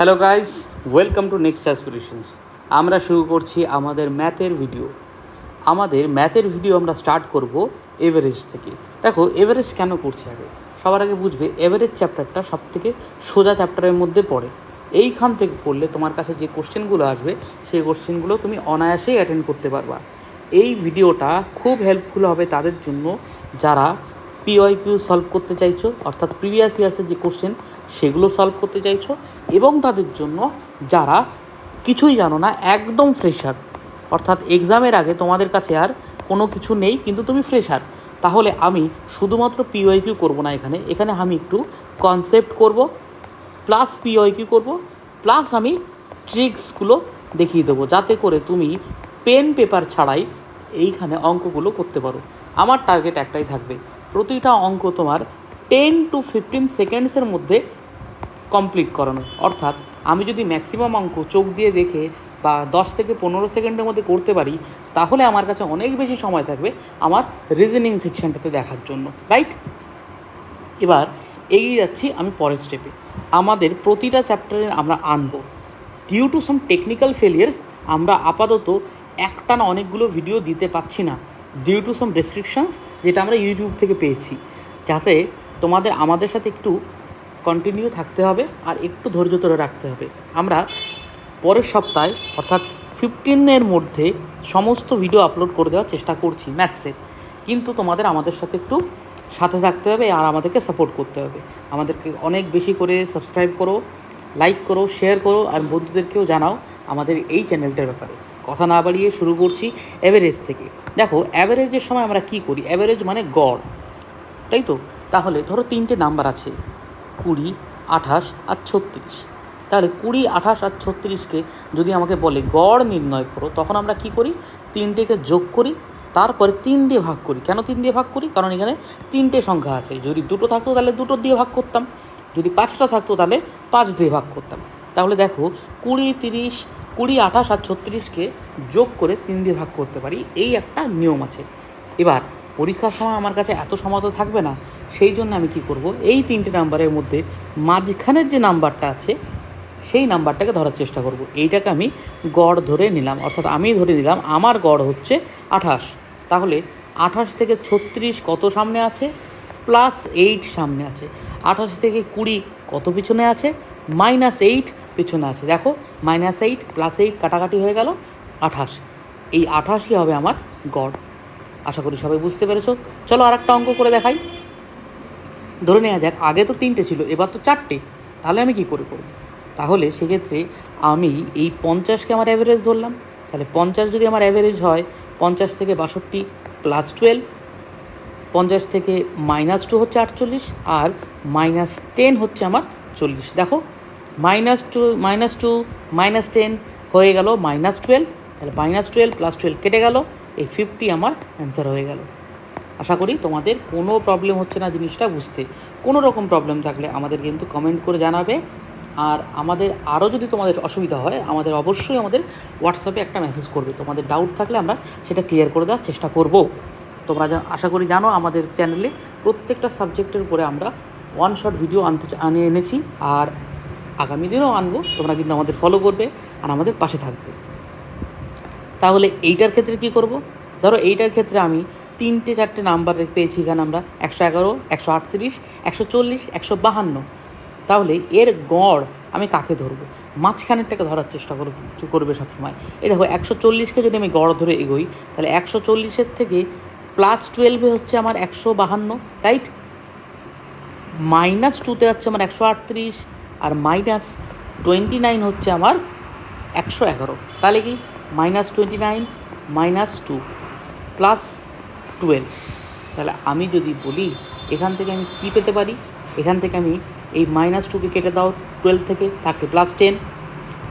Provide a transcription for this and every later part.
Hello guys welcome to next aspirations আমরা শুরু করছি আমাদের ম্যাথের ভিডিও আমাদের ম্যাথের ভিডিও আমরা স্টার্ট করব এভারেজ থেকে। দেখো এভারেজ কেন করছি আগে? সবার আগে বুঝবে এভারেজ চ্যাপ্টারটা সব থেকে সোজা চ্যাপ্টারের মধ্যে পড়ে। এইখান থেকে পড়লে তোমার কাছে যে কোশ্চেনগুলো আসবে, সেই কোশ্চেনগুলো তুমি অনায়াসেই অ্যাটেন্ড করতে পারবা। এই ভিডিওটা খুব হেল্পফুল হবে তাদের জন্য যারা পিওয়াই কিউ সলভ করতে চাইছো, অর্থাৎ প্রিভিয়াস ইয়ার্সের যে কোশ্চেন সেগুলো সলভ করতে চাইছো এবং তাদের জন্য যারা কিছুই জানো না, একদম ফ্রেশার অর্থাৎ এক্সামের আগে তোমাদের কাছে আর কোনো কিছু নেই, কিন্তু তুমি ফ্রেশার তাহলে আমি শুধুমাত্র পিওয়াই কিউ করব না এখানে এখানে আমি একটু কনসেপ্ট করব প্লাস পিওয়াই কিউ করব প্লাস আমি ট্রিক্সগুলো দেখিয়ে দেবো, যাতে করে তুমি পেন পেপার ছাড়াই এইখানে অঙ্কগুলো করতে পারো। আমার টার্গেট একটাই থাকবে, প্রতিটা অঙ্ক তোমার টেন টু ফিফটিন সেকেন্ডসের মধ্যে কমপ্লিট করানো। অর্থাৎ আমি যদি ম্যাক্সিমাম অঙ্ক চোখ দিয়ে দেখে বা দশ থেকে পনেরো সেকেন্ডের মধ্যে করতে পারি, তাহলে আমার কাছে অনেক বেশি সময় থাকবে আমার রিজনিং সেকশনটাতে দেখার জন্য। রাইট এবার এগিয়ে যাচ্ছি আমি পরের স্টেপে আমাদের প্রতিটা চ্যাপ্টারে আমরা আনব। Due to some technical failures আমরা আপাতত একটা না অনেকগুলো ভিডিও দিতে পাচ্ছি না। ডিউ টু সাম রেস্ট্রিকশনস যেটা আমরা ইউটিউব থেকে পেয়েছি। যাতে তোমাদের, আমাদের সাথে একটু কন্টিনিউ থাকতে হবে আর একটু ধৈর্য ধরে রাখতে হবে। আমরা পরের সপ্তাহে, অর্থাৎ ফিফটিনের মধ্যে সমস্ত ভিডিও আপলোড করে দেওয়ার চেষ্টা করছি ম্যাথসের কিন্তু তোমাদের আমাদের সাথে একটু সাথে থাকতে হবে আর আমাদেরকে সাপোর্ট করতে হবে। আমাদেরকে অনেক বেশি করে সাবস্ক্রাইব করো লাইক করো শেয়ার করো আর বন্ধুদেরকেও জানাও আমাদের এই চ্যানেলটার ব্যাপারে। কথা না বাড়িয়ে শুরু করছি অ্যাভারেজ থেকে। দেখো অ্যাভারেজের সময় আমরা কি করি? অ্যাভারেজ মানে গড়। তাই তো? তাহলে ধরো তিনটে নাম্বার আছে। কুড়ি, আঠাশ আর ছত্রিশ। তাহলে কুড়ি, আঠাশ আর ছত্রিশকে যদি আমাকে বলে গড় নির্ণয় করো, তখন আমরা কি করি? তিনটেকে যোগ করি, তারপরে তিন দিয়ে ভাগ করি। কেন তিন দিয়ে ভাগ করি? কারণ এখানে তিনটে সংখ্যা আছে। যদি দুটো থাকতো তাহলে দুটো দিয়ে ভাগ করতাম। যদি পাঁচটা থাকতো তাহলে পাঁচ দিয়ে ভাগ করতাম। তাহলে দেখো, কুড়ি, তিরিশ, কুড়ি, আঠাশ আর ছত্রিশকে যোগ করে তিন দিয়ে ভাগ করতে পারি। এই একটা নিয়ম আছে। এবার, পরীক্ষার সময় আমার কাছে এত সময় তো থাকবে না। সেই জন্য আমি কি করব? এই তিনটে নাম্বারের মধ্যে মাঝখানের যে নাম্বারটা আছে, সেই নাম্বারটাকে ধরার চেষ্টা করব। এইটাকে আমি গড় ধরে নিলাম, অর্থাৎ আমি ধরে নিলাম আমার গড় হচ্ছে আঠাশ। তাহলে আঠাশ থেকে ছত্রিশ কত সামনে আছে? প্লাস এইট সামনে আছে। আঠাশ থেকে কুড়ি কত পিছনে আছে? মাইনাস এইট পিছনে আছে। দেখো, মাইনাস এইট প্লাস এইট কাটাকাটি হয়ে গেল আঠাশ। এই আঠাশই হবে আমার গড়। আশা করি সবাই বুঝতে পেরেছ। চলো আর একটা অঙ্ক করে দেখাই। ধরে নেওয়া যাক, আগে তো তিনটে ছিল, এবার তো চারটে। তাহলে আমি কি করে করব? তাহলে সেক্ষেত্রে আমি এই পঞ্চাশকে আমার অ্যাভারেজ ধরলাম। তাহলে পঞ্চাশ যদি আমার অ্যাভারেজ হয়, পঞ্চাশ থেকে বাষট্টি প্লাস টুয়েলভ পঞ্চাশ থেকে মাইনাস টু হচ্ছে আটচল্লিশ, আর মাইনাস টেন হচ্ছে আমার চল্লিশ। দেখো minus two minus two minus ten হয়ে গেল মাইনাস টুয়েলভ তাহলে মাইনাস টুয়েলভ প্লাস টুয়েলভ কেটে গেল, এই ফিফটি আমার অ্যান্সার হয়ে গেল। আশা করি তোমাদের কোনো প্রবলেম হচ্ছে না জিনিসটা বুঝতে। কোনো রকম প্রবলেম থাকলে আমাদের কিন্তু কমেন্ট করে জানাবে। আর আমাদের আরও যদি তোমাদের অসুবিধা হয়, আমাদের অবশ্যই আমাদের হোয়াটসঅ্যাপে একটা মেসেজ করবে। তোমাদের ডাউট থাকলে আমরা সেটা ক্লিয়ার করে দেওয়ার চেষ্টা করব। তোমরা আশা করি জানো আমাদের চ্যানেলে প্রত্যেকটা সাবজেক্টের উপরে আমরা ওয়ান শট ভিডিও আনতে আনিয়ে এনেছি। আর আগামী দিনেও আনব, তোমরা কিন্তু আমাদের ফলো করবে আর আমাদের পাশে থাকবে। তাহলে এইটার ক্ষেত্রে কি করব? ধরো এইটার ক্ষেত্রে আমি তিনটে, চারটে নাম্বার পেয়েছি এখানে আমরা। একশো এগারো, একশো আটত্রিশ, একশো চল্লিশ, একশো বাহান্ন। তাহলে এর গড় আমি কাকে ধরবো? মাঝখানেরটাকে ধরার চেষ্টা করব করবে সবসময়। এই দেখো, একশো চল্লিশকে যদি আমি গড় ধরে এগোই, তাহলে একশো চল্লিশের থেকে প্লাস টুয়েলভে হচ্ছে আমার একশো বাহান্ন রাইট মাইনাস টুতে হচ্ছে আমার একশো আটত্রিশ, আর মাইনাস টোয়েন্টি নাইন হচ্ছে আমার একশো এগারো। তাহলে কি? Minus twenty nine minus two plus twelve তাহলে আমি যদি বলি, এখান থেকে আমি কী পেতে পারি? এখান থেকে আমি এই মাইনাস টুকে কেটে দাও টুয়েলভ থেকে থাকে প্লাস টেন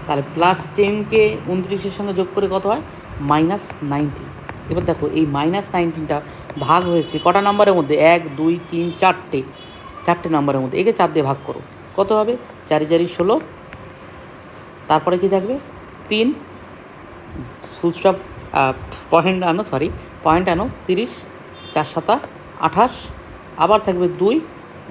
তাহলে প্লাস টেনকে উনত্রিশের সঙ্গে যোগ করে কত হয়? মাইনাস নাইনটিন এবার দেখো, এই মাইনাস নাইনটিনটা ভাগ হয়েছে কটা নাম্বারের মধ্যে? এক, দুই, তিন, চারটে চারটে নাম্বারের মধ্যে। একে চার দিয়ে ভাগ করো। কত হবে? চারি চারি, ষোলো। তারপরে কি থাকবে? তিন। ফুল স্টপ পয়েন্ট আনো সরি পয়েন্ট আনো তিরিশ, চার সাতা, আঠাশ, আবার থাকবে দুই,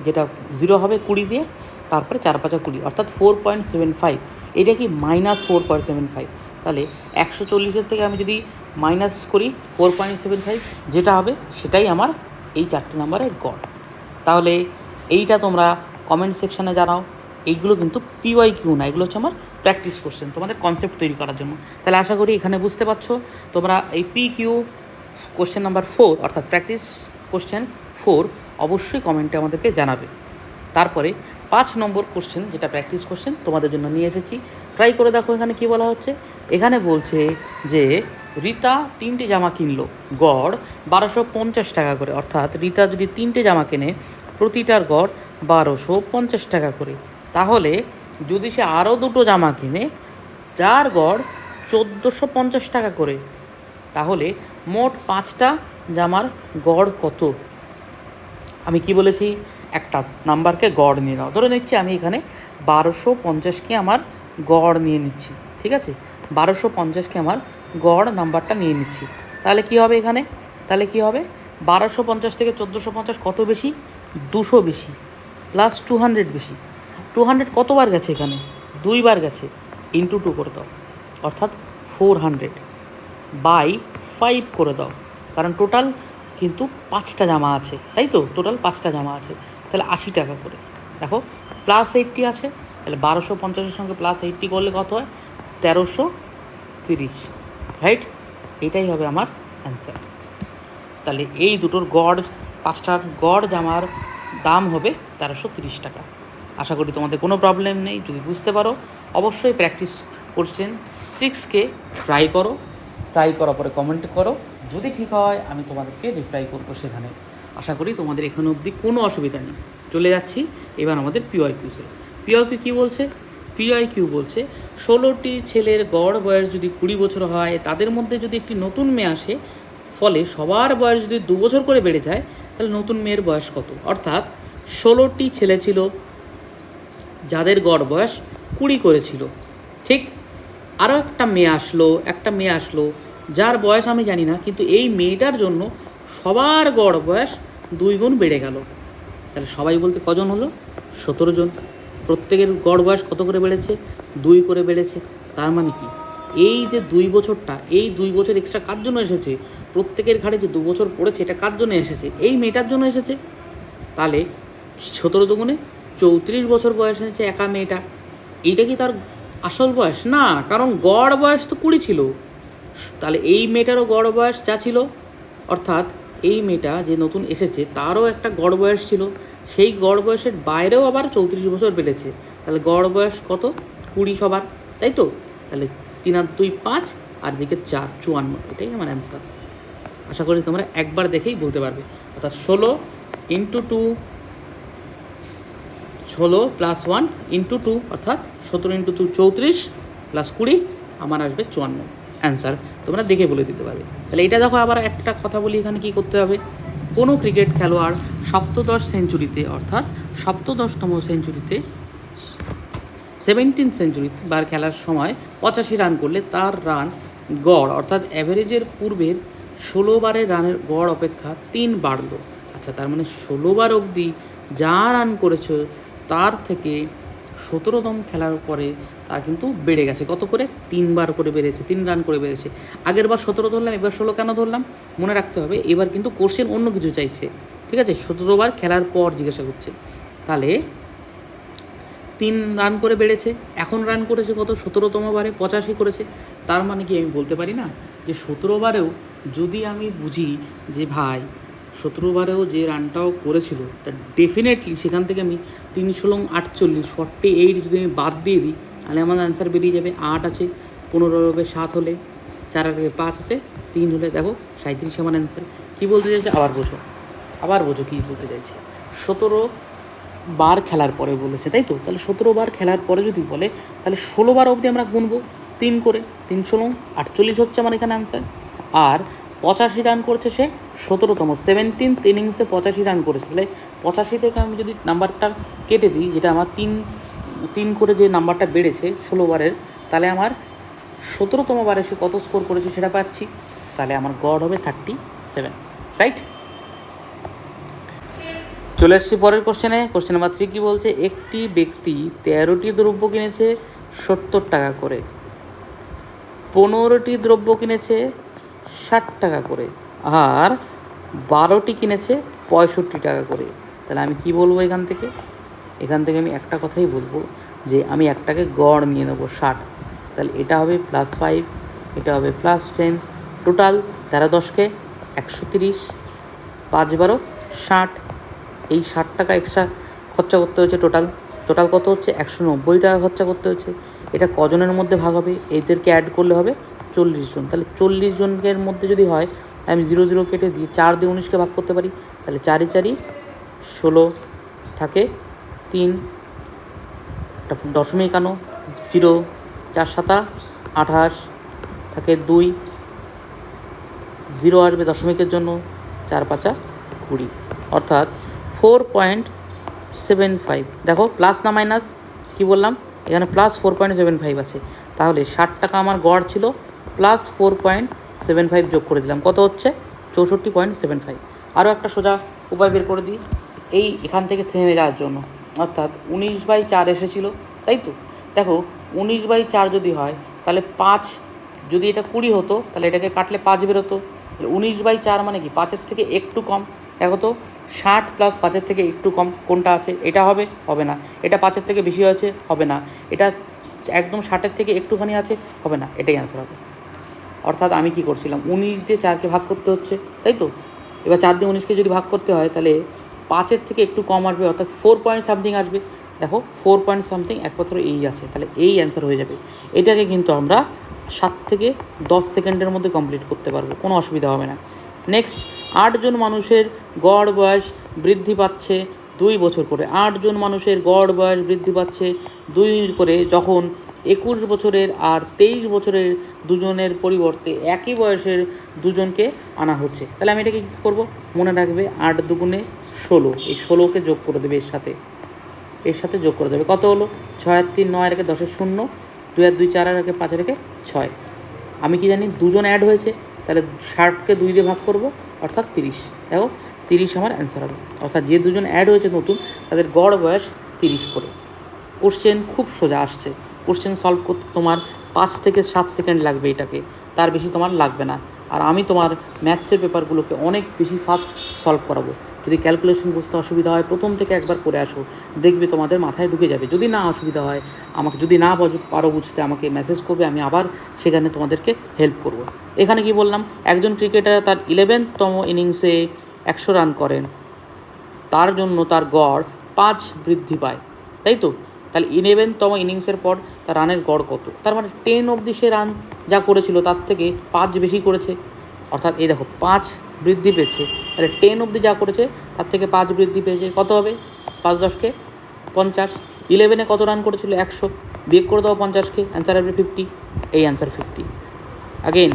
যেটা জিরো হবে কুড়ি দিয়ে, তারপরে চার পাঁচা কুড়ি, অর্থাৎ ফোর পয়েন্ট সেভেন ফাইভ এটা কি minus four point seven five তাহলে একশো চল্লিশের থেকে আমি যদি মাইনাস করি ফোর পয়েন্ট সেভেন ফাইভ যেটা হবে সেটাই আমার এই চারটে নাম্বারের গড়। তাহলে এইটা তোমরা কমেন্ট সেকশানে জানাও। এইগুলো কিন্তু পিওয়াই কিউ না, এগুলো হচ্ছে আমার প্র্যাকটিস কোশ্চেন তোমাদের কনসেপ্ট তৈরি করার জন্য। তাহলে আশা করি এখানে বুঝতে পারছ। তোমরা এই P Q question number four অর্থাৎ প্র্যাকটিস কোশ্চেন ফোর অবশ্যই কমেন্টে আমাদেরকে জানাবে। তারপরে পাঁচ নম্বর কোশ্চেন যেটা প্র্যাকটিস কোশ্চেন তোমাদের জন্য নিয়ে এসেছি। ট্রাই করে দেখো এখানে কি বলা হচ্ছে। এখানে বলছে যে, রিতা তিনটে জামা কিনলো, গড় বারোশো পঞ্চাশ টাকা করে। অর্থাৎ রিতা যদি তিনটে জামা কেনে, প্রতিটার গড় বারোশো পঞ্চাশ টাকা করে। তাহলে যদি সে আরও দুটো জামা কিনে, যার গড় চোদ্দোশো পঞ্চাশ টাকা করে, তাহলে মোট পাঁচটা জামার গড় কত? আমি কি বলেছি? একটা নাম্বারকে গড় নিয়ে নাও। ধরে নিচ্ছি আমি এখানে বারোশো পঞ্চাশকে আমার গড় নিয়ে নিচ্ছি, ঠিক আছে? বারোশো পঞ্চাশকে আমার গড় নাম্বারটা নিয়ে নিচ্ছি। তাহলে কি হবে এখানে? তাহলে কি হবে? বারোশো পঞ্চাশ থেকে চোদ্দোশো পঞ্চাশ কত বেশি? দুশো বেশি প্লাস টু হান্ড্রেড বেশি। টু হান্ড্রেড কতবার গেছে এখানে? দুইবার গেছে। ইন্টু টু করে দাও, অর্থাৎ ফোর হান্ড্রেড বাই ফাইভ করে দাও। কারণ টোটাল কিন্তু পাঁচটা জামা আছে, তাই তো? টোটাল পাঁচটা জামা আছে। তাহলে আশি টাকা করে। দেখো প্লাস এইটটি আছে, তাহলে বারোশো পঞ্চাশের সঙ্গে প্লাস এইটটি করলে কত হয়? তেরোশো তিরিশ। রাইট এটাই হবে আমার অ্যান্সার তাহলে এই দুটোর গড়, পাঁচটার গড় জামার দাম হবে তেরোশো তিরিশ টাকা। আশা করি তোমাদের কোনো প্রবলেম নেই। যদি বুঝতে পারো, অবশ্যই প্র্যাকটিস করছেন সিক্সকে ট্রাই করো। ট্রাই করার পরে কমেন্ট করো। যদি ঠিক হয়, আমি তোমাদেরকে রিপ্লাই করব সেখানে। আশা করি তোমাদের এখানে অবধি কোনো অসুবিধা নেই। চলে যাচ্ছি এবার আমাদের পিওয়াই কিউসে পিওয়াই কিউ কী বলছে? পিআই কিউ বলছে, ষোলোটি ছেলের গড় বয়স যদি কুড়ি বছর হয়, তাদের মধ্যে যদি একটি নতুন মেয়ে আসে, ফলে সবার বয়স যদি দু বছর করে বেড়ে যায়, তাহলে নতুন মেয়ের বয়স কত? অর্থাৎ, ষোলোটি ছেলে ছিল, যাদের গড় বয়স কুড়ি করেছিল। ঠিক আরও একটা মেয়ে আসলো, একটা মেয়ে আসলো যার বয়স আমি জানি না, কিন্তু এই মেয়েটার জন্য সবার গড় বয়স দুই গুণ বেড়ে গেল। তাহলে সবাই বলতে কজন হলো? সতেরো জন। প্রত্যেকের গড় বয়স কত করে বেড়েছে? দুই করে বেড়েছে। তার মানে কি? এই যে দুই বছরটা, এই দুই বছর এক্সট্রা কার জন্য এসেছে? প্রত্যেকের ঘাড়ে যে দু বছর পড়েছে, এটা কার জন্য এসেছে? এই মেয়েটার জন্য এসেছে। তাহলে সতেরো দুগুণে চৌত্রিশ বছর বয়স হয়েছে একা মেয়েটা। এইটা কি তার আসল বয়স? না, কারণ গড় বয়স তো কুড়ি ছিল। তাহলে এই মেয়েটারও গড় বয়স যা ছিল, অর্থাৎ এই মেয়েটা যে নতুন এসেছে তারও একটা গড় বয়স ছিল, সেই গড় বয়সের বাইরেও আবার চৌত্রিশ বছর বেড়েছে। তাহলে গড় বয়স কত? কুড়ি সবার, তাই তো? তাহলে তিন আর দুই পাঁচ, আর দিকে চার, চুয়ান্ন, এটাই আমার অ্যান্সার আশা করি তোমরা একবার দেখেই বলতে পারবে। অর্থাৎ ষোলো ইন্টু টু ষোলো প্লাস ওয়ান ইন্টু টু অর্থাৎ সতেরো ইন্টু টু চৌত্রিশ প্লাস কুড়ি, আমার আসবে চুয়ান্ন। অ্যান্সার তোমরা দেখে বলে দিতে পারবে। তাহলে এটা দেখো আবার একটা কথা বলি, এখানে কি করতে হবে? কোনো ক্রিকেট খেলোয়াড় সপ্তদশ সেঞ্চুরিতে অর্থাৎ সপ্তদশতম সেঞ্চুরিতে সেভেন্টিন সেঞ্চুরি বার খেলার সময় পঁচাশি রান করলে তার রান গড়, অর্থাৎ অ্যাভারেজের পূর্বের ষোলো বারের রানের গড় অপেক্ষা তিন বাড়লো। আচ্ছা তার মানে ষোলো বার অবধি যা রান করেছে, তার থেকে সতেরোতম খেলার পরে তার কিন্তু বেড়ে গেছে। কত করে? তিনবার করে বেড়েছে, তিন রান করে বেড়েছে। আগের বার সতেরো ধরলাম, এবার ষোলো কেন ধরলাম? মনে রাখতে হবে, এবার কিন্তু কোশ্চেন অন্য কিছু চাইছে। ঠিক আছে? সতেরো বার খেলার পর জিজ্ঞাসা করছে। তাহলে তিন রান করে বেড়েছে, এখন রান করেছে কত? সতেরোতম বারে পঁচাশি করেছে। তার মানে কি আমি বলতে পারি না? যে সতেরো বারেও যদি আমি বুঝি যে ভাই সতেরো বারেও যে রানটাও করেছিল, তা ডেফিনেটলি সেখান থেকে আমি তিন ষোলো আটচল্লিশ ফর্টি এইট যদি আমি বাদ দিয়ে দিই, তাহলে আমার অ্যান্সার বেরিয়ে যাবে আট আছে, পনেরো হবে, সাত হলে, চার হবে পাঁচ আছে, তিন হলে দেখো সাঁত্রিশ আমার অ্যান্সার কী বলতে চাইছে? আবার বোঝো আবার বোঝো কী বলতে চাইছে। সতেরো বার খেলার পরে বলেছে, তাই তো? তাহলে সতেরো বার খেলার পরে যদি বলে, তাহলে ষোলো বার অবধি আমরা গুনবো, তিন করে, তিন ষোলো আটচল্লিশ হচ্ছে আমার এখানে অ্যান্সার আর পঁচাশি রান করেছে সে, সতেরোতম সেভেন্টিন ইনিংসে পঁচাশি রান করেছে। তাহলে পঁচাশি থেকে আমি যদি নাম্বারটা কেটে দিই, যেটা আমার তিন তিন করে যে নাম্বারটা বেড়েছে ষোলো বারের তাহলে আমার সতেরোতম বারে সে কত স্কোর করেছে সেটা পাচ্ছি। তাহলে আমার গড় হবে থার্টি সেভেন রাইট চলে এসছি পরের কোশ্চেনে কোশ্চেন নাম্বার থ্রি কী বলছে? একটি ব্যক্তি তেরোটি দ্রব্য কিনেছে সত্তর টাকা করে। পনেরোটি দ্রব্য কিনেছে ষাট টাকা করে। আর বারোটি কিনেছে পঁয়ষট্টি টাকা করে। তাহলে আমি কি বলব এখান থেকে? এখান থেকে আমি একটা কথাই বলব যে আমি একটাকে গড় নিয়ে নেব ষাট। তাহলে এটা হবে প্লাস ফাইভ এটা হবে প্লাস টেন টোটাল তেরো দশকে একশো তিরিশ, পাঁচ বারো, ষাট। এই ষাট টাকা এক্সট্রা খরচা করতে হচ্ছে টোটাল টোটাল কত হচ্ছে? একশো নব্বই টাকা খরচা করতে হচ্ছে এটা কজনের মধ্যে ভাগ হবে? এদেরকে অ্যাড করলে হবে চল্লিশ জন। তাহলে চল্লিশ জনের মধ্যে যদি হয়, আমি জিরো জিরো কেটে দিয়ে চার দিয়ে উনিশকে ভাগ করতে পারি, তাহলে চারি চারি ষোলো থাকে তিন, একটা দশমিক আনো, জিরো, চার সাতা, আঠাশ থাকে দুই, জিরো আসবে দশমিকের জন্য, চার পাঁচা কুড়ি। অর্থাৎ ফোর পয়েন্ট সেভেন ফাইভ। দেখো, প্লাস না মাইনাস, কি বললাম? এখানে plus four point seven five আছে। তাহলে ষাট টাকা আমার গড় ছিল plus four point seven five যোগ করে দিলাম। কত হচ্ছে? চৌষট্টি পয়েন্ট সেভেন ফাইভ আরও একটা সোজা উপায় বের করে দিই। এই এখান থেকে থেমে যাওয়ার জন্য। অর্থাৎ উনিশ বাই চার এসেছিল, তাই তো? দেখো, উনিশ বাই চার যদি হয়, তাহলে পাঁচ, যদি এটা কুড়ি হতো, তাহলে এটাকে কাটলে পাঁচ বেরোতো তাহলে উনিশ বাই চার মানে কি? পাঁচের থেকে একটু কম। দেখো তো, ষাট প্লাস পাঁচের থেকে একটু কম, কোনটা আছে? এটা হবে হবে না। এটা পাঁচের থেকে বেশি আছে হবে না। এটা একদম ষাটের থেকে একটুখানি আছে, হবে না। এটাই অ্যান্সার হবে। অর্থাৎ আমি কি করছিলাম? উনিশ দিয়ে চারকে ভাগ করতে হচ্ছে, তাই তো? এবার চার দিয়ে উনিশকে যদি ভাগ করতে হয়, তাহলে পাঁচের থেকে একটু কম আসবে, অর্থাৎ ফোর পয়েন্ট সামথিং আসবে। দেখো ফোর পয়েন্ট সামথিং একমাত্র এই আছে, তাহলে এই অ্যান্সার হয়ে যাবে। এটাকে কিন্তু আমরা সাত থেকে দশ সেকেন্ডের মধ্যে কমপ্লিট করতে পারব, কোনো অসুবিধা হবে না। নেক্সট আটজন মানুষের গড় বয়স বৃদ্ধি পাচ্ছে দুই বছর করে। আটজন মানুষের গড় বয়স বৃদ্ধি পাচ্ছে দুই করে যখন একুশ বছরের আর তেইশ বছরের দুজনের পরিবর্তে একই বয়সের দুজনকে আনা হচ্ছে। তাহলে আমি এটাকে কী করব? মনে রাখবে আট দুগুণে ষোলো। এই ষোলোকে যোগ করে দেবে এর সাথে। এর সাথে যোগ করে দেবে। কত হলো? ছয় আর তিন নয় রেখে দশের শূন্য, দুই আর দুই চার রেখে পাঁচ রেখে ছয়। আমি কি জানি দুজন অ্যাড হয়েছে? তাহলে ষাটকে দুই দিয়ে ভাগ করব, অর্থাৎ তিরিশ। দেখো, তিরিশ আমার অ্যান্সার হবে অর্থাৎ যে দুজন অ্যাড হয়েছে নতুন, তাদের গড় বয়স তিরিশ করে। কোশ্চেন খুব সোজা আসছে। কোশ্চেন সলভ করতে তোমার পাঁচ থেকে সাত সেকেন্ড লাগবে এটাকে। তার বেশি তোমার লাগবে না। আর আমি তোমার ম্যাথসের পেপারগুলোকে অনেক বেশি ফাস্ট সলভ করাবো। যদি ক্যালকুলেশন বুঝতে অসুবিধা হয়, প্রথম থেকে একবার করে আসো। দেখবে তোমাদের মাথায় ঢুকে যাবে। যদি না অসুবিধা হয়, আমাকে যদি না পারো বুঝতে, আমাকে মেসেজ করবে, আমি আবার সেখানে তোমাদেরকে হেল্প করব। এখানে কি বললাম? একজন ক্রিকেটার তার ইলেভেনতম ইনিংসে একশো রান করেন। তার জন্য তার গড় পাঁচ বৃদ্ধি পায়। তাই তো? তাহলে ইলেভেনতম ইনিংসের পর তার রানের গড় কত? তার মানে টেন অবধি সে রান যা করেছিল তার থেকে পাঁচ বেশি করেছে। অর্থাৎ এই দেখো, পাঁচ বৃদ্ধি পেয়েছে। তাহলে টেন অবধি যা করেছে, তার থেকে পাঁচ বৃদ্ধি পেয়েছে। কত হবে? পাঁচ দশকে পঞ্চাশ। ইলেভেনে কত রান করেছিল? একশো। বিয়োগ করে দাও পঞ্চাশকে অ্যান্সার আসবে ফিফটি এই অ্যান্সার ফিফটি আগেন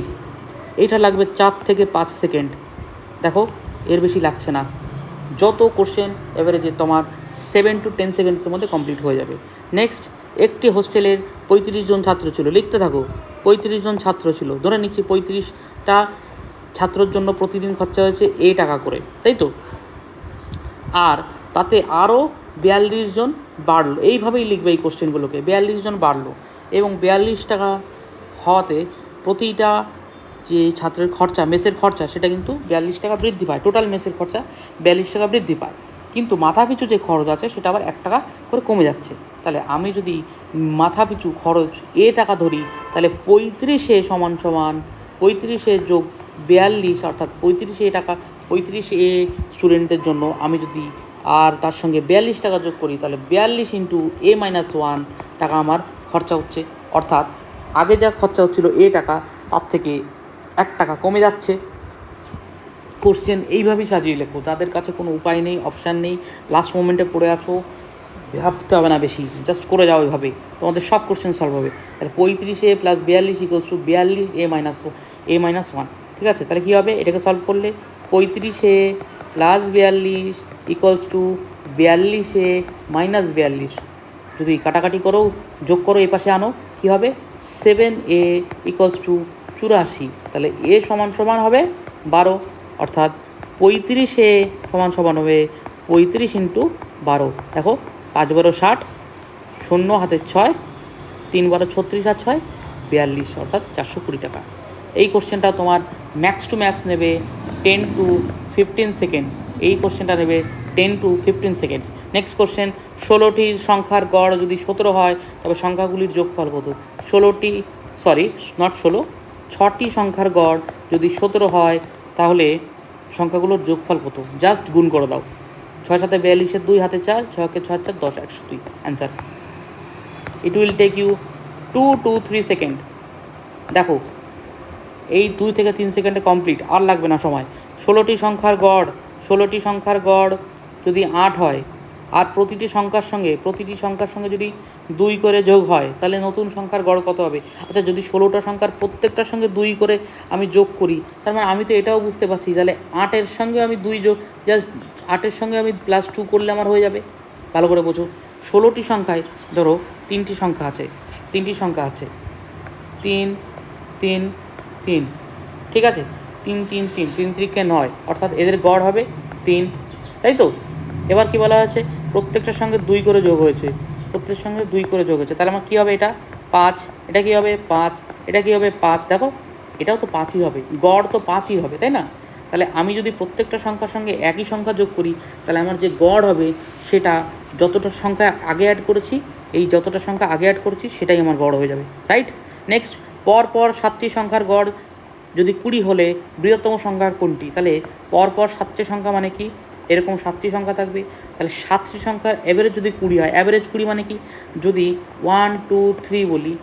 এইটা লাগবে চার থেকে পাঁচ সেকেন্ড দেখো, এর বেশি লাগছে না। যত কোশ্চেন এবারে যে তোমার সেভেন টু টেন সেকেন্ডের মধ্যে কমপ্লিট হয়ে যাবে। নেক্সট, একটি হোস্টেলের পঁয়ত্রিশ জন ছাত্র ছিল। লিখতে থাকো, পঁয়ত্রিশ জন ছাত্র ছিল। ধরে নিচ্ছি পঁয়ত্রিশটা ছাত্রর জন্য প্রতিদিন খরচা হয়েছে এ টাকা করে, তাই তো? আর তাতে আরও বিয়াল্লিশ জন বাড়লো। এইভাবেই লিখবে এই কোশ্চেনগুলোকে। বিয়াল্লিশ জন বাড়লো এবং বিয়াল্লিশ টাকা হওয়াতে প্রতিটা যে ছাত্রের খরচা, মেসের খরচা, সেটা কিন্তু বিয়াল্লিশ টাকা বৃদ্ধি পায়। টোটাল মেসের খরচা বিয়াল্লিশ টাকা বৃদ্ধি পায়। কিন্তু মাথা পিছু যে খরচ আছে, সেটা আবার এক টাকা করে কমে যাচ্ছে। তাহলে আমি যদি মাথা পিছু খরচ এ টাকা ধরি, তাহলে পঁয়ত্রিশে সমান সমান, পঁয়ত্রিশে যোগ বিয়াল্লিশ, অর্থাৎ পঁয়ত্রিশে টাকা, পঁয়ত্রিশ এ স্টুডেন্টের জন্য আমি যদি আর তার সঙ্গে বিয়াল্লিশ টাকা যোগ করি, তাহলে বিয়াল্লিশ ইন্টু এ মাইনাস ওয়ান টাকা আমার খরচা হচ্ছে। অর্থাৎ আগে যা খরচা হচ্ছিল এ টাকা, তার থেকে এক টাকা কমে যাচ্ছে। কোশ্চেন এইভাবেই সাজিয়ে লেখো। তাদের কাছে কোনো উপায় নেই অপশান নেই। লাস্ট মোমেন্টে পড়ে আছো, ভাবতে হবে না বেশি। জাস্ট করে যাও ওইভাবে তোমাদের সব কোশ্চেন সলভ হবে। তাহলে পঁয়ত্রিশে প্লাস বিয়াল্লিশ ইকোয়ালস টু বিয়াল্লিশ A minus A minus one ঠিক আছে? তাহলে কী হবে? এটাকে সলভ করলে পঁয়ত্রিশে প্লাস বিয়াল্লিশ ইকোয়ালস টু বিয়াল্লিশে মাইনাস বিয়াল্লিশ। যদি কাটাকাটি করো, যোগ করো, এ পাশে আনো, কী হবে? সেভেন এ ইকোয়ালস টু চুরাশি। তাহলে এ সমান সমান হবে বারো। অর্থাৎ পঁয়ত্রিশে সমান সমান হবে পঁয়ত্রিশ ইন্টু বারো। দেখো, পাঁচ বারো ষাট, শূন্য হাতে ছয়, তিন বারো ছত্রিশ আর ছয়, বিয়াল্লিশ, অর্থাৎ চারশো কুড়ি টাকা। এই কোশ্চেনটা তোমার ম্যাক্স টু ম্যাক্স নেবে টেন টু ফিফটিন সেকেন্ড এই কোশ্চেনটা নেবে ten to fifteen seconds next question ষোলোটি সংখ্যার গড় যদি সতেরো হয়, তবে সংখ্যাগুলির যোগফল কত? ষোলোটি সরি নট ষোলো, ছটি সংখ্যার গড় যদি সতেরো হয়, তাহলে সংখ্যাগুলোর যোগফল কত? জাস্ট গুণ করে দাও। ছয় সাথে বিয়াল্লিশের দুই, হাতে চার, ছয়কে ছয়, চার, দশ, একশো দুই। Answer it will take you two to three second দেখো, এই দুই থেকে তিন সেকেন্ডে কমপ্লিট আর লাগবে না সময়। ষোলোটি সংখ্যার গড়, ষোলোটি সংখ্যার গড় যদি আট হয় আর প্রতিটি সংখ্যার সঙ্গে, প্রতিটি সংখ্যার সঙ্গে যদি দুই করে যোগ হয়, তাহলে নতুন সংখ্যার গড় কত হবে? আচ্ছা যদি ষোলোটা সংখ্যার প্রত্যেকটার সঙ্গে দুই করে আমি যোগ করি, তার মানে আমি তো এটাও বুঝতে পারছি, তাহলে আটের সঙ্গে আমি দুই যোগ জাস্ট আটের সঙ্গে আমি প্লাস টু করলে আমার হয়ে যাবে? ভালো করে বোঝো। ষোলোটি সংখ্যায়, ধরো তিনটি সংখ্যা আছে, তিনটি সংখ্যা আছে। তিন তিন তিন, ঠিক আছে? তিন তিন তিন তিন ত্রিকে নয়, অর্থাৎ এদের গড় হবে তিন, তাই তো? এবার কি বলা হয়েছে? প্রত্যেকটার সঙ্গে দুই করে যোগ হয়েছে। প্রত্যেকের সঙ্গে দুই করে যোগ হয়েছে। তাহলে আমার কী হবে এটা? পাঁচ। এটা কী হবে? পাঁচ। এটা কী হবে? পাঁচ। দেখো, এটাও তো পাঁচই হবে। গড় তো পাঁচই হবে, তাই না? তাহলে আমি যদি প্রত্যেকটা সংখ্যার সঙ্গে একই সংখ্যা যোগ করি, তাহলে আমার যে গড় হবে, সেটা যতটা সংখ্যা আগে অ্যাড করেছি, এই যতটা সংখ্যা আগে অ্যাড করেছি, সেটাই আমার গড় হয়ে যাবে। রাইট নেক্সট পর পর সাতটি সংখ্যার গড় যদি কুড়ি হলে বৃহত্তম সংখ্যা কোনটি? তাহলে পরপর সাতটি সংখ্যা মানে কি? এরকম সাতটি সংখ্যা থাকবে, তাহলে সাতটি সংখ্যার অ্যাভারেজ যদি কুড়ি হয় অ্যাভারেজ কুড়ি মানে কি? যদি ওয়ান টু থ্রি বলি,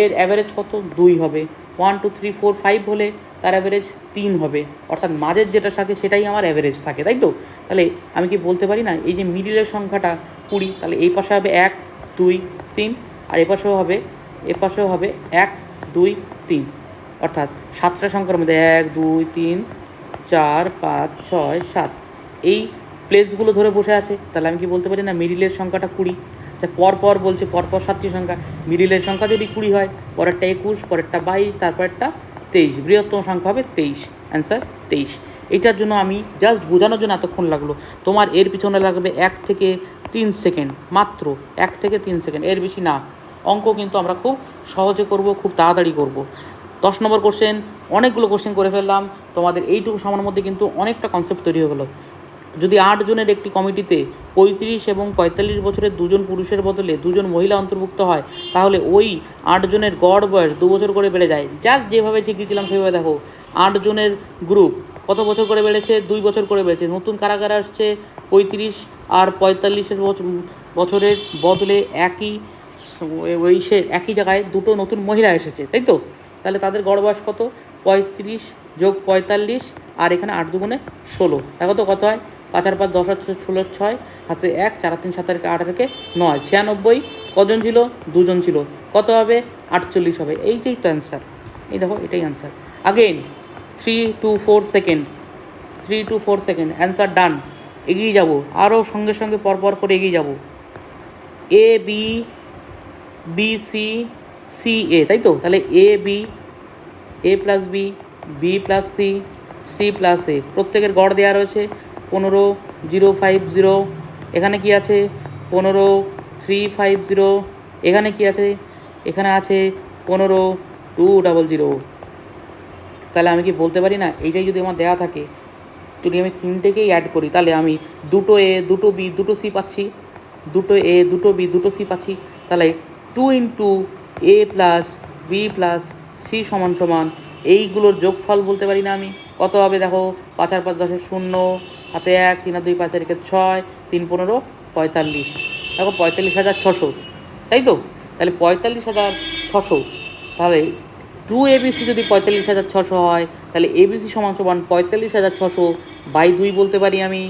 এর অ্যাভারেজ কত? দুই হবে। One two three four five হলে তার অ্যাভারেজ তিন হবে। অর্থাৎ মাঝের যেটা থাকে, সেটাই আমার অ্যাভারেজ থাকে, তাই তো? তাহলে আমি কি বলতে পারি না? এই যে মিডিলের সংখ্যাটা কুড়ি, তাহলে এই পাশে হবে এক, দুই, তিন, আর এ পাশেও হবে, এ পাশেও হবে এক, দুই, তিন। অর্থাৎ সাতটা সংখ্যার মধ্যে এক, দুই, তিন, চার, পাঁচ, ছয়, সাত। এই প্লেসগুলো ধরে বসে আছে, তাহলে আমি কি বলতে পারি না মিডিলের সংখ্যাটা কুড়ি? আচ্ছা পর পর বলছে পর পর সাতটি সংখ্যা। মিডিলের সংখ্যা যদি কুড়ি হয়, পরেরটা একুশ, পরেরটা বাইশ, তারপরেরটা তেইশ, বৃহত্তম সংখ্যা হবে তেইশ অ্যান্সার তেইশ। এটার জন্য আমি জাস্ট বোঝানোর জন্য এতক্ষণ লাগল। তোমার এর পিছনে লাগবে এক থেকে তিন সেকেন্ড মাত্র এক থেকে তিন সেকেন্ড এর বেশি না। অঙ্ক কিন্তু আমরা খুব সহজে করব, খুব তাড়াতাড়ি করব। দশ নম্বর কোশ্চেন অনেকগুলো কোশ্চেন করে ফেললাম। তোমাদের এইটুকু সময়ের মধ্যে কিন্তু অনেকটা কনসেপ্ট তৈরি হয়ে গেলো। যদি আট জনের একটি কমিটিতে পঁয়ত্রিশ এবং পঁয়তাল্লিশ বছরের দুজন পুরুষের বদলে দুজন মহিলা অন্তর্ভুক্ত হয়, তাহলে ওই আটজনের গড় বয়স দু বছর করে বেড়ে যায়। জাস্ট যেভাবে শিখিয়েছিলাম সেভাবে দেখো আটজনের গ্রুপ কত বছর করে বেড়েছে? দুই বছর করে বেড়েছে। নতুন কারা কারা আসছে? পঁয়ত্রিশ আর পঁয়তাল্লিশের বছ- বছরের বদলে একই ওই সে একই জায়গায় দুটো নতুন মহিলা এসেছে, তাই তো? তাহলে তাদের গড় বয়স কত? পঁয়ত্রিশ যোগ পঁয়তাল্লিশ আর এখানে আট দুগুণে ষোলো। দেখো তো কত হয়? পাঁচ আর পাঁচ দশ ষোলো ছয় হাতে এক, চার তিন, সাত আর আট আর একে নয়, ছিয়ানব্বই, কজন ছিল? দুজন ছিল। কত হবে? আটচল্লিশ হবে। এইটাই তো অ্যান্সার এই দেখো, এটাই answer again three to four second three to four second answer done এগিয়ে যাব। আরও সঙ্গে সঙ্গে পরপর করে এগিয়ে যাব। A B B C C A তাই তো? তাহলে A B A plus B B plus C C plus A প্রত্যেকের গড় দেওয়া রয়েছে। পনেরো জিরো ফাইভ জিরো। এখানে কি আছে? পনেরো থ্রি ফাইভ জিরো। এখানে কি আছে? এখানে আছে পনেরো টু ডাবল জিরো। তাহলে আমি কি বলতে পারি না? এইটাই যদি আমার দেওয়া থাকে, যদি আমি তিনটেকেই অ্যাড করি, তাহলে আমি দুটো এ দুটো বি দুটো সি পাচ্ছি। দুটো এ দুটো বি দুটো সি পাচ্ছি। তাহলে two into A plus B plus C সমান সমান, এইগুলোর যোগফল বলতে পারি না আমি। কত হবে দেখো? পাঁচ আর পাঁচ দশের শূন্য। হাতে এক, তিন দুই পাঁচ একে ছয়, তিন পনেরো, পঁয়তাল্লিশ। দেখো পঁয়তাল্লিশ হাজার ছশো। তাই তো? তাহলে পঁয়তাল্লিশ হাজার ছশো। তাহলে টু এবিসি যদি পঁয়তাল্লিশ হাজার ছশো হয়, তাহলে এবিসি সমান সমান পঁয়তাল্লিশ হাজার ছশো বাই দুই বলতে পারি আমি।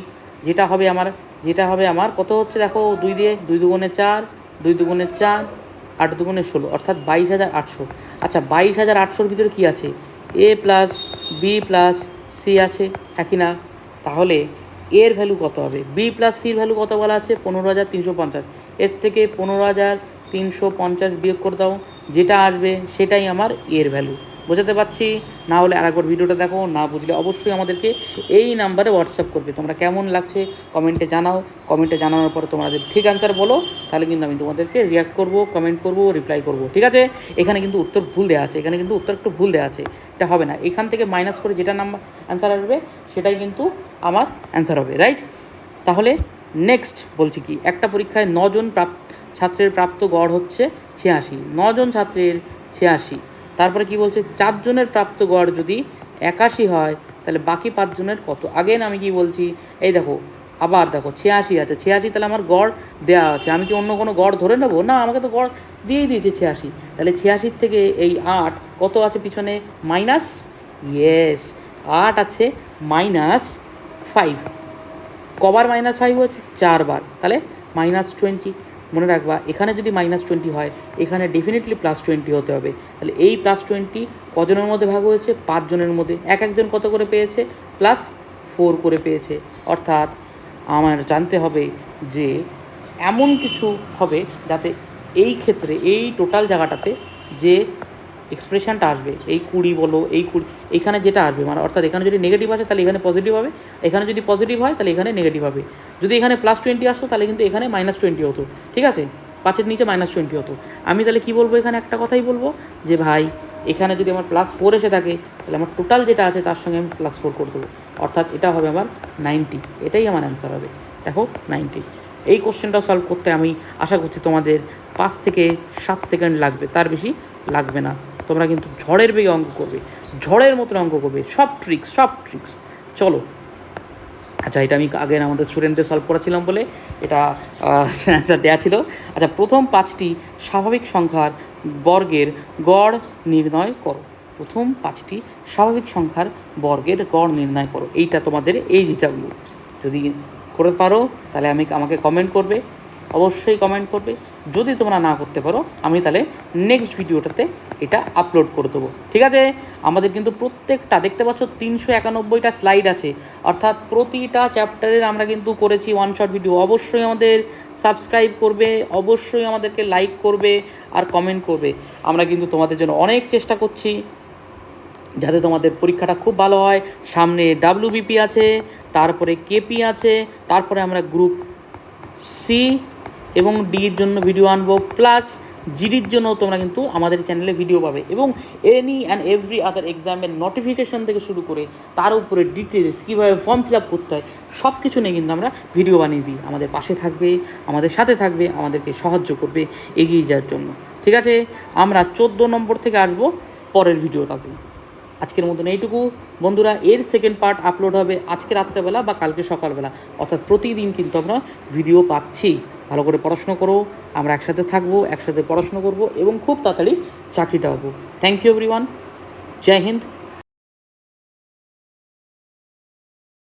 যেটা হবে আমার, যেটা হবে আমার, কত হচ্ছে দেখো? দুই দিয়ে দুই দুগুণে চার, দুই দুগুণে চার, আট দুগুণে ষোলো, অর্থাৎ বাইশ হাজার আটশো। আচ্ছা বাইশ হাজার আটশোর ভিতরে কী আছে? A plus B plus C আছে, একই না? তাহলে এর ভ্যালু কত হবে? বি প্লাস সির ভ্যালু কত বলা আছে? পনেরো হাজার তিনশো পঞ্চাশ। এর থেকে পনেরো হাজার তিনশো পঞ্চাশ বিয়োগ করে দাও। যেটা আসবে সেটাই আমার এর ভ্যালু বোঝাতে পারছি? না হলে আরেকবার ভিডিওটা দেখো, না বুঝলে অবশ্যই আমাদেরকে এই নাম্বারে হোয়াটসঅ্যাপ করবে। তোমরা কেমন লাগছে কমেন্টে জানাও। কমেন্টে জানানোর পর তোমাদের ঠিক অ্যান্সার বলো, তাহলে কিন্তু আমি তোমাদেরকে রিয়াক্ট করব কমেন্ট করব রিপ্লাই করব। ঠিক আছে? এখানে কিন্তু উত্তর ভুল দেওয়া আছে। এখানে কিন্তু উত্তর একটু ভুল দেওয়া আছে। এটা হবে না। এখান থেকে মাইনাস করে যেটা নাম্বার অ্যান্সার আসবে, সেটাই কিন্তু আমার অ্যান্সার হবে রাইট তাহলে নেক্সট বলছি কি, একটা পরীক্ষায় নজন প্রাপ, ছাত্রের প্রাপ্ত গড় হচ্ছে ছিয়াশি। নজন ছাত্রের ছিয়াশি। তারপরে কি বলছে, চারজনের প্রাপ্ত গড় যদি একাশি হয়, তাহলে বাকি পাঁচজনের কত? আগেন আমি কি বলছি, এই দেখো, আবার দেখো, ছিয়াশি আছে। ছিয়াশি তাহলে আমার গড় দেওয়া আছে। আমি কি অন্য কোনো গড় ধরে নেব? না, আমাকে তো গড় দিয়েই দিয়েছে ছিয়াশি। তাহলে ছিয়াশির থেকে এই আট, কত আছে পিছনে? মাইনাস? ইয়েস আট আছে মাইনাস ফাইভ কবার মাইনাস ফাইভ হচ্ছে চারবার। তাহলে মাইনাস টোয়েন্টি মনে রাখবা, এখানে যদি মাইনাস টোয়েন্টি হয়, এখানে ডেফিনেটলি প্লাস টোয়েন্টি হতে হবে। তাহলে এই প্লাস টোয়েন্টি কজনের মধ্যে ভাগ হয়েছে? পাঁচজনের মধ্যে। এক একজন কত করে পেয়েছে? প্লাস ফোর করে পেয়েছে। অর্থাৎ আমার জানতে হবে যে এমন কিছু হবে যাতে এই ক্ষেত্রে, এই টোটাল জায়গাটাতে যে এক্সপ্রেশনটা আসবে। এই কুড়ি বলো, এই কুড়ি, এখানে যেটা আসবে মানে অর্থাৎ এখানে যদি নেগেটিভ আসে, তাহলে এখানে পজিটিভ হবে। এখানে যদি পজিটিভ হয়, তাহলে এখানে নেগেটিভ হবে। যদি এখানে প্লাস টোয়েন্টি আসতো, তাহলে কিন্তু এখানে মাইনাস টোয়েন্টি হতো। ঠিক আছে? পাঁচের নিচে মাইনাস টোয়েন্টি হতো। আমি তাহলে কী বলব এখানে একটা কথাই বলব? যে ভাই, এখানে যদি আমার প্লাস ফোর এসে থাকে, তাহলে আমার টোটাল যেটা আছে, তার সঙ্গে আমি প্লাস ফোর করে দেবো। অর্থাৎ এটা হবে আমার নাইনটি এটাই আমার অ্যান্সার হবে। দেখো নাইনটি এই কোশ্চেনটা সলভ করতে আমি আশা করছি তোমাদের পাঁচ থেকে সাত সেকেন্ড লাগবে। তার বেশি লাগবে না। তোমরা কিন্তু ঝড়ের বেগে অঙ্ক করবে, ঝড়ের মতন অঙ্ক করবে, সব ট্রিক্স সব ট্রিক্স চলো। আচ্ছা এটা আমি আগে আমাদের স্টুডেন্টদের সলভ করেছিলাম বলে এটা অ্যান্সার দেওয়া ছিল। আচ্ছা প্রথম পাঁচটি স্বাভাবিক সংখ্যার বর্গের গড় নির্ণয় করো। প্রথম পাঁচটি স্বাভাবিক সংখ্যার বর্গের গড় নির্ণয় করো। এইটা তোমাদের এই যেটাগুলো যদি করে পারো, তাহলে আমি, আমাকে কমেন্ট করবে। অবশ্যই কমেন্ট করবে। যদি তোমরা না করতে পারো, আমি তাহলে নেক্সট ভিডিওটাতে এটা আপলোড করে দেবো। ঠিক আছে? আমাদের কিন্তু প্রত্যেকটা, দেখতে পাচ্ছ তিনশো একানব্বইটা স্লাইড আছে। অর্থাৎ প্রতিটা চ্যাপ্টারের আমরা কিন্তু করেছি ওয়ান শট ভিডিও অবশ্যই আমাদের সাবস্ক্রাইব করবে, অবশ্যই আমাদেরকে লাইক করবে আর কমেন্ট করবে। আমরা কিন্তু তোমাদের জন্য অনেক চেষ্টা করছি যাতে তোমাদের পরীক্ষাটা খুব ভালো হয়। সামনে ডাব্লিউবিপি আছে, তারপরে কেপি আছে, তারপরে আমরা গ্রুপ সি এবং ডির জন্য ভিডিও আনব প্লাস জিডির জন্য তোমরা কিন্তু আমাদের চ্যানেলে ভিডিও পাবে এবং এনি অ্যান্ড এভরি আদার এক্সামের নোটিফিকেশন থেকে শুরু করে তার উপরে ডিটেলস কীভাবে ফর্ম ফিল আপ করতে হয় সব কিছু নিয়ে কিন্তু আমরা ভিডিও বানিয়ে দিই। আমাদের পাশে থাকবে, আমাদের সাথে থাকবে, আমাদেরকে সাহায্য করবে এগিয়ে যাওয়ার জন্য। ঠিক আছে? আমরা চোদ্দ নম্বর থেকে আসব পরের ভিডিও ভিডিওটাতে আজকের মতন এইটুকু। বন্ধুরা, এর সেকেন্ড পার্ট আপলোড হবে আজকে রাত্রেবেলা বা কালকে সকালবেলা। অর্থাৎ প্রতিদিন কিন্তু আমরা ভিডিও পাচ্ছি। ভালো করে পড়াশোনা করো, আমরা একসাথে থাকব, একসাথে পড়াশোনা করব এবং খুব তাড়াতাড়ি চাকরিটা হব। থ্যাংক ইউ এভরিওয়ান জয় হিন্দ